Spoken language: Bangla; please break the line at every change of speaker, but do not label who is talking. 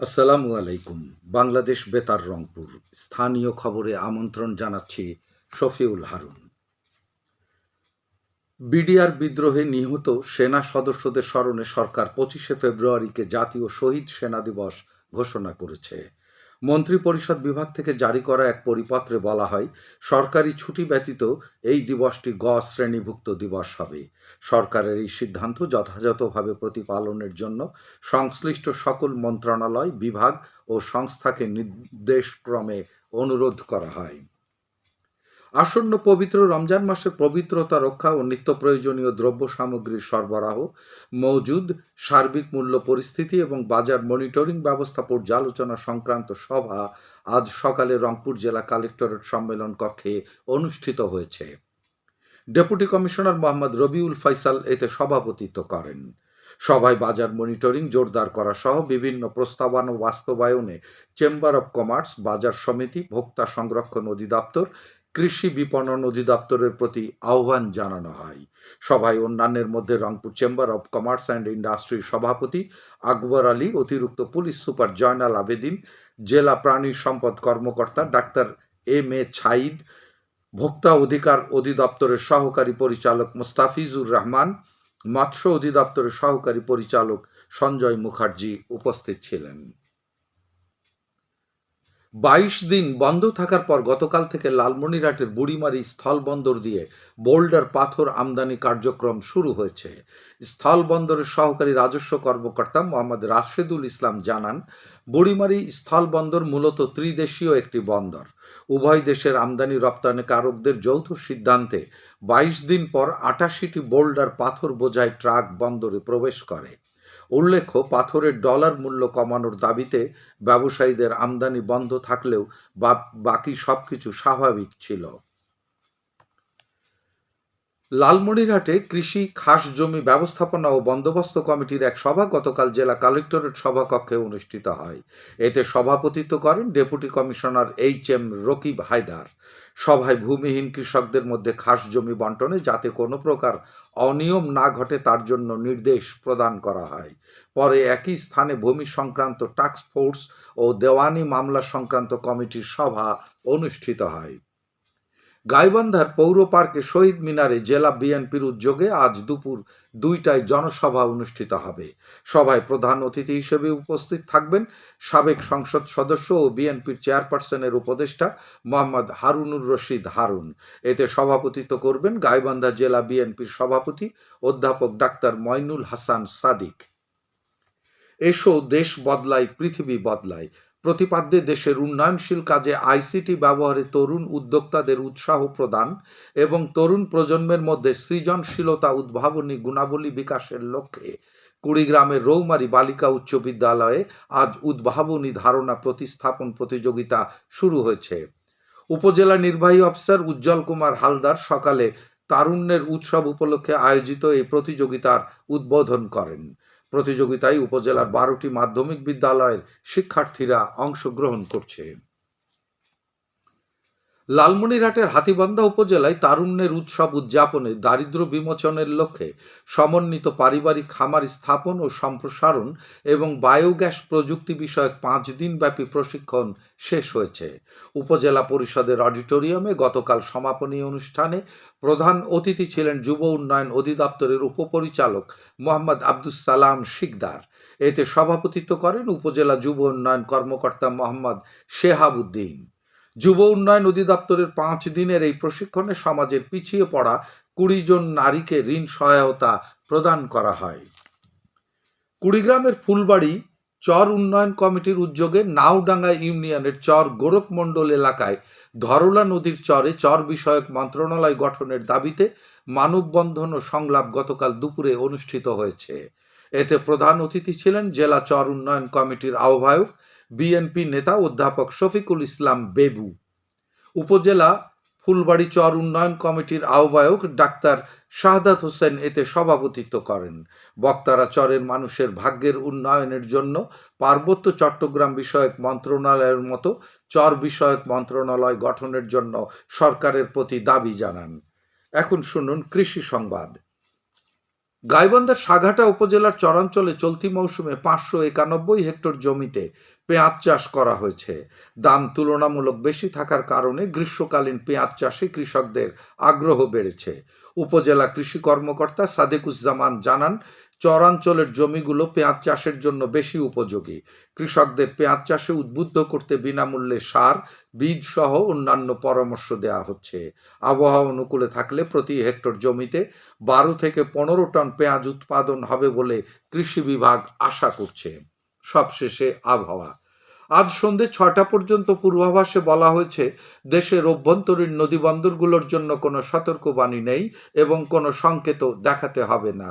আসসালামু আলাইকুম। বাংলাদেশ বেতার রংপুর। স্থানীয় খবরে আমন্ত্রণ জানাচ্ছি শফিউল হারুন। বিডিআর বিদ্রোহে নিহত সেনা সদস্যদের স্মরণে সরকার পঁচিশে ফেব্রুয়ারিকে জাতীয় শহীদ সেনা দিবস ঘোষণা করেছে। মন্ত্রিপরিষদ বিভাগ থেকে জারি করা এক পরিপত্রে বলা হয়, সরকারি ছুটি ব্যতীত এই দিবসটি গ শ্রেণীভুক্ত দিবস হবে। সরকারের এই সিদ্ধান্ত যথাযথভাবে প্রতিপালনের জন্য সংশ্লিষ্ট সকল মন্ত্রণালয়, বিভাগ ও সংস্থাকে নির্দেশক্রমে অনুরোধ করা হয়। আসন্ন পবিত্র রমজান মাসের পবিত্রতা রক্ষা ও নিত্য প্রয়োজনীয় দ্রব্য সামগ্রীর সরবরাহ মজুদ, সার্বিক মূল্য পরিস্থিতি এবং বাজার মনিটরিং ব্যবস্থা পর্যালোচনা সংক্রান্ত সভা আজ সকালে রংপুর জেলা কালেক্টরেট সম্মেলন কক্ষে অনুষ্ঠিত হয়েছে। ডেপুটি কমিশনার মোহাম্মদ রবিউল ফাইসাল এতে সভাপতিত্ব করেন। সভায় বাজার মনিটরিং জোরদার করা সহ বিভিন্ন প্রস্তাবনা বাস্তবায়নে চেম্বার অব কমার্স, বাজার সমিতি, ভোক্তা সংরক্ষণ অধিদপ্তর কৃষি বিপণন অধিদপ্তরের প্রতি আহ্বান জানানো হয়। সভায় অন্যান্যের মধ্যে Rangpur chamber of commerce and ইন্ডাস্ট্রির সভাপতি আকবর আলী, অতিরিক্ত পুলিশ সুপার জয়নাল আবেদিন, জেলা প্রাণী সম্পদ কর্মকর্তা ডাক্তার এম এ ছাইদ, ভোক্তা অধিকার অধিদপ্তরের সহকারী পরিচালক মুস্তাফিজুর রহমান, মৎস্য অধিদপ্তরের সহকারী পরিচালক সঞ্জয় মুখার্জি উপস্থিত ছিলেন। বাইশ দিন বন্ধ থাকার পর গতকাল থেকে লালমনিরহাটের বুড়িমারি স্থলবন্দর দিয়ে বোল্ডার পাথর আমদানি কার্যক্রম শুরু হয়েছে। স্থলবন্দরের সহকারী রাজস্ব কর্মকর্তা মোহাম্মদ রাশেদুল ইসলাম জানান, বুড়িমারি স্থলবন্দর মূলত ত্রিদেশীয় একটি বন্দর। উভয় দেশের আমদানি রপ্তানিকারকদের যৌথ সিদ্ধান্তে বাইশ দিন পর আটাশিটি বোল্ডার পাথর বোঝাই ট্রাক বন্দরে প্রবেশ করে। উল্লেখ্য, পাথরের ডলার মূল্য কমানোর দাবিতে ব্যবসায়ীদের আমদানি বন্ধ থাকলেও বাকি সব কিছু স্বাভাবিক ছিল। লালমনিরহাটে কৃষি, খাস জমি ব্যবস্থাপনা ও বন্দোবস্ত কমিটির এক সভা গতকাল জেলা কালেক্টরেট সভাকক্ষে অনুষ্ঠিত হয়। এতে সভাপতিত্ব করেন deputy commissioner H M Rakib Haidar. সভায় ভূমিহীন কৃষকদের মধ্যে খাস জমি বন্টনে যাতে কোনো প্রকার অনিয়ম না ঘটে তার জন্য নির্দেশ প্রদান করা হয়। পরে একই স্থানে ভূমি সংক্রান্ত টাস্ক ফোর্স ও দেওয়ানি মামলা সংক্রান্ত কমিটির সভা অনুষ্ঠিত হয়। গাইবান্ধার পৌর পার্কে শহীদ মিনারে জেলা বিএনপির উদ্যোগে আজ দুপুর দুইটায় জনসভা অনুষ্ঠিত হবে। সভায় প্রধান অতিথি হিসেবে উপস্থিত থাকবেন সাবেক সংসদ সদস্য ও বিএনপির চেয়ারপারসনের উপদেষ্টা মোহাম্মদ হারুনুর রশিদ হারুন। এতে সভাপতিত্ব করবেন গাইবান্ধা জেলা বিএনপির সভাপতি অধ্যাপক ডাক্তার ময়নুল হাসান সাদিক। এসো দেশ বদলায়, পৃথিবী বদলায়। প্রতিপাদ্যে দেশের উন্নয়নশীল কাজে আইসিটি ব্যবহারে তরুণ উদ্যোক্তাদের উৎসাহ প্রদান এবং তরুণ প্রজন্মের মধ্যে সৃজনশীলতা উদ্ভাবনী গুণাবলী বিকাশের লক্ষ্যে কুড়িগ্রামের রৌমারি বালিকা উচ্চ বিদ্যালয়ে আজ উদ্ভাবনী ধারণা প্রতিস্থাপন প্রতিযোগিতা শুরু হয়েছে। উপজেলা নির্বাহী অফিসার উজ্জ্বল কুমার হালদার সকালে তারুণ্যের উৎসব উপলক্ষে আয়োজিত এই প্রতিযোগিতার উদ্বোধন করেন। প্রতিযোগিতায় উপজেলার বারোটি মাধ্যমিক বিদ্যালয়ের শিক্ষার্থীরা অংশগ্রহণ করছে। লালমনিরহাটের হাতিবান্ধা উপজেলায় তারুণ্যের উৎসব উদযাপনে দারিদ্র বিমোচনের লক্ষ্যে সমন্বিত পারিবারিক খামার স্থাপন ও সম্প্রসারণ এবং বায়োগ্যাস প্রযুক্তি বিষয়ক পাঁচ দিনব্যাপী প্রশিক্ষণ শেষ হয়েছে। উপজেলা পরিষদের অডিটোরিয়ামে গতকাল সমাপনী অনুষ্ঠানে প্রধান অতিথি ছিলেন যুব উন্নয়ন অধিদপ্তরের উপপরিচালক মোহাম্মদ আব্দুস সালাম শিকদার। এতে সভাপতিত্ব করেন উপজেলা যুব উন্নয়ন কর্মকর্তা মোহাম্মদ শেহাবুদ্দিন। যুব উন্নয়ন অধিদপ্তরের পাঁচ দিনের এই প্রশিক্ষণে সমাজের পিছিয়ে পড়া কুড়ি জন নারীকে ঋণ সহায়তা প্রদান করা হয়। কুড়িগ্রামের ফুলবাড়ি চর উন্নয়ন কমিটির উদ্যোগে নাওডাঙ্গা ইউনিয়নের চর গোরখমণ্ডল এলাকায় ধরলা নদীর চরে চর বিষয়ক মন্ত্রণালয় গঠনের দাবিতে মানববন্ধন ও সংলাপ গতকাল দুপুরে অনুষ্ঠিত হয়েছে। এতে প্রধান অতিথি ছিলেন জেলা চর উন্নয়ন কমিটির আহ্বায়ক বিএনপি নেতা অধ্যাপক শফিকুল ইসলাম বেবু। উপজেলা ফুলবাড়ি চর উন্নয়ন কমিটির আহ্বায়ক ডাক্তার শাহাদাত হোসেন এতে সভাপতিত্ব করেন। বক্তারা চরের মানুষের ভাগ্যের উন্নয়নের জন্য পার্বত্য চট্টগ্রাম বিষয়ক মন্ত্রণালয়ের মতো চর বিষয়ক মন্ত্রণালয় গঠনের জন্য সরকারের প্রতি দাবি জানান। এখন শুনুন কৃষি সংবাদ। গাইবান্ধার সাঘাটা উপজেলার চরাঞ্চলে চলতি মৌসুমে পাঁচশো একানব্বই হেক্টর জমিতে পেঁয়াজ চাষ করা হয়েছে। দাম তুলনামূলক বেশি থাকার কারণে গ্রীষ্মকালীন পেঁয়াজ চাষে কৃষকদের আগ্রহ বেড়েছে। উপজেলা কৃষি কর্মকর্তা সাদেকুজ্জামান জানান চরাঞ্চলের জমিগুলো পেঁয়াজ চাষের জন্য বেশি উপযোগী। কৃষকদের পেঁয়াজ চাষে উদ্বুদ্ধ করতে বিনামূল্যে সার, বীজ সহ অন্যান্য পরামর্শ দেওয়া হচ্ছে। আবহাওয়া অনুকূলে থাকলে প্রতি হেক্টর জমিতে বারো থেকে পনেরো টন পেঁয়াজ উৎপাদন হবে বলে কৃষি বিভাগ আশা করছে। সবশেষে আবহাওয়া। আজ সন্ধে ছটা পর্যন্ত পূর্বাভাসে বলা হয়েছে, দেশের অভ্যন্তরীণ নদীবন্দরগুলোর জন্য কোনো সতর্কবাণী নেই এবং কোনো সংকেতও দেখাতে হবে না।